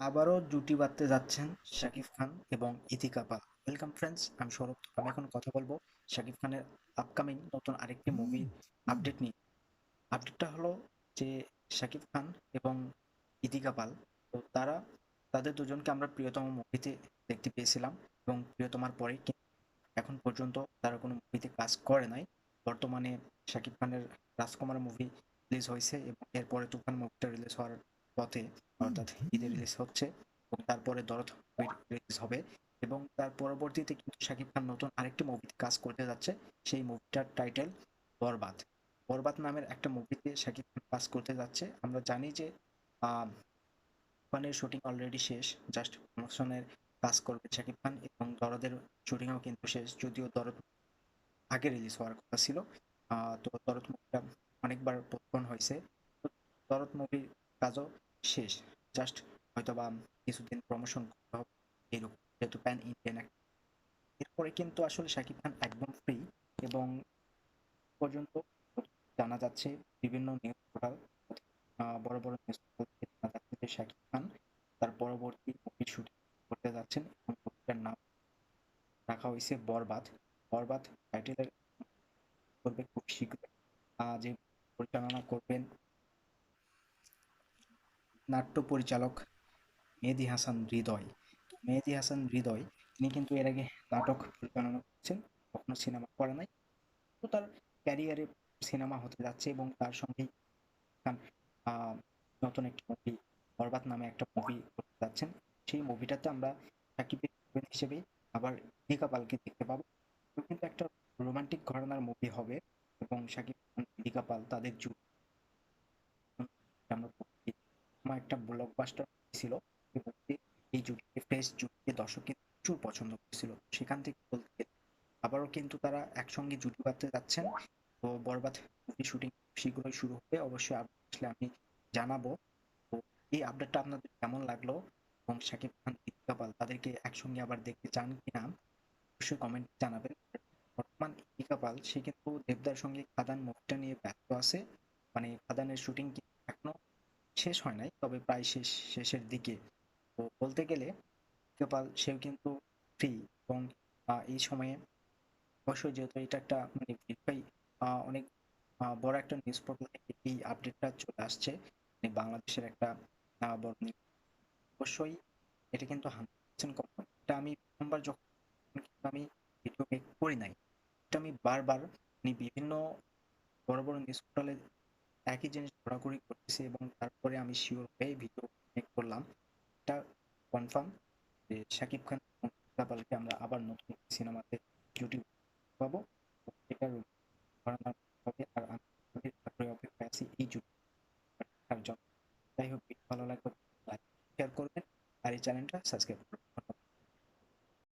আবারও জুটি বাঁধতে যাচ্ছেন শাকিব খান এবং ইথিকা পাল ওয়েলকাম ফ্রেন্ডস আমি সৌরভ আমি এখন কথা বলব শাকিব খানের আপকামিং নতুন আরেকটি মুভি আপডেট নিয়ে। আপডেটটা হলো যে শাকিব খান এবং ইথিকা পাল তো তারা, তাদের দুজনকে আমরা প্রিয়তম মুভিতে দেখতে পেয়েছিলাম এবং প্রিয়তমার পরে এখন পর্যন্ত তারা কোনো মুভিতে কাজ করে নাই। বর্তমানে শাকিব খানের রাজকুমার মুভি রিলিজ হয়েছে এবং এরপরে তুফান মুভিটা রিলিজ হওয়ার পথে অর্থাৎ ঈদে রিলিজ হচ্ছে এবং তারপরে দরদ রিলিজ হবে এবং তার পরবর্তীতে কিন্তু শাকিব খান নতুন আরেকটি মুভিতে কাজ করতে যাচ্ছে, সেই মুভিটার টাইটেল বরবাদ। বরবাদ নামের একটা মুভিতে শাকিব খান কাজ করতে যাচ্ছে। আমরা জানি যে তুফানের শুটিং অলরেডি শেষ জাস্ট প্রমোশনের কাজ করবে শাকিব খান এবং দরদের শুটিংও কিন্তু শেষ, যদিও দরদ আগে রিলিজ হওয়ার কথা ছিল। তো দরদ মুভিটা অনেকবার পোস্টপোন হয়েছে। তো দরদ মুভির কাজও শেষ। জাস্ট হয়তো বা কিছুদিন প্রমোশন করতে হবে। এরকম যেহেতু প্যান ইন্ডিয়ান এরপরে কিন্তু আসলে শাকিব খান একদম ফ্রি এবং পর্যন্ত জানা যাচ্ছে বিভিন্ন নিউজ পোর্টাল বড় বড় নিউজ পোর্টাল জানা যাচ্ছে যে শাকিব খান তার পরবর্তী মুভির শুটিং করতে যাচ্ছেন এবং মুভিটার নাম রাখা হয়েছে বরবাদ। বরবাদ টাইটেলের করবে খুব শীঘ্রই। আহ, যে পরিচালনা করবেন নাট্য পরিচালক মেহেদি হাসান হৃদয়। মেহেদি হাসান হৃদয়, তিনি কিন্তু এর আগে নাটক পরিচালনা করছেন, কখনো সিনেমা করে নাই। তো তার ক্যারিয়ারে সিনেমা হতে যাচ্ছে এবং তার সঙ্গে নতুন একটি মুভি বরবাদ নামে একটা মুভি করতে যাচ্ছেন। সেই মুভিটাতে আমরা সাকিবের হিসেবে আবার দীপিকা পালকে দেখতে পাবো। কিন্তু একটা রোমান্টিক ঘরানার মুভি হবে এবং সাকিব দীপিকা পাল তাদের জুটি আমরা আমার একটা ব্লকবাস্টার ছিল। এই জুটিকে, ফ্রেশ জুটিকে দর্শক কিন্তু প্রচুর পছন্দ করেছিল। সেখান থেকে বলতে গেলে আবারও কিন্তু তারা একসঙ্গে জুটি বাঁধতে যাচ্ছেন। তো বরবাদ মুভি শুটিং শীঘ্রই শুরু হবে। অবশ্যই আসলে আমি জানাব। তো এই আপডেটটা আপনাদের কেমন লাগল? এবং শাকিব খান, দীপিকা পাল, তাদেরকে একসঙ্গে আবার দেখতে চান কিনা? অবশ্যই কমেন্ট জানাবেন। বর্তমান দীপিকা পাল, সে কিন্তু দেবদার সঙ্গে খাদান মুভিটা নিয়ে ব্যস্ত আছে। মানে খাদানের শুটিং এখনও শেষ হয় নাই, তবে প্রায় শেষ, শেষের দিকে। তো বলতে গেলে দীপিকা সেও কিন্তু ফ্রি এবং এই সময়ে অবশ্যই যেহেতু এটা একটা মানে ভেরিফাই অনেক বড় একটা নিউজ পোর্টাল থেকে এই আপডেটটা চলে আসছে। মানে বাংলাদেশের একটা বড় news। অবশ্যই এটা কিন্তু হান্ড্রেড পার্সেন্ট এটা আমি প্রথমবার যখন কিন্তু আমি ভিডিও মেক করি নাই, এটা আমি বারবার মানে বিভিন্ন বড় বড় নিউজ পোর্টালে একই জিনিস ঘোরাঘুরি করতেছি এবং তারপরে আমি শিওর হয়ে ভিডিও মেক করলাম। এটা কনফার্ম যে শাকিব খান পালকে আমরা আবার নতুন সিনেমাতে জুটি পাবো। এটার হবে আর আমি আছি এই যাই হোক ভালো লাগবে শেয়ার করবেন আর এই চ্যানেলটা সাবস্ক্রাইব করবেন।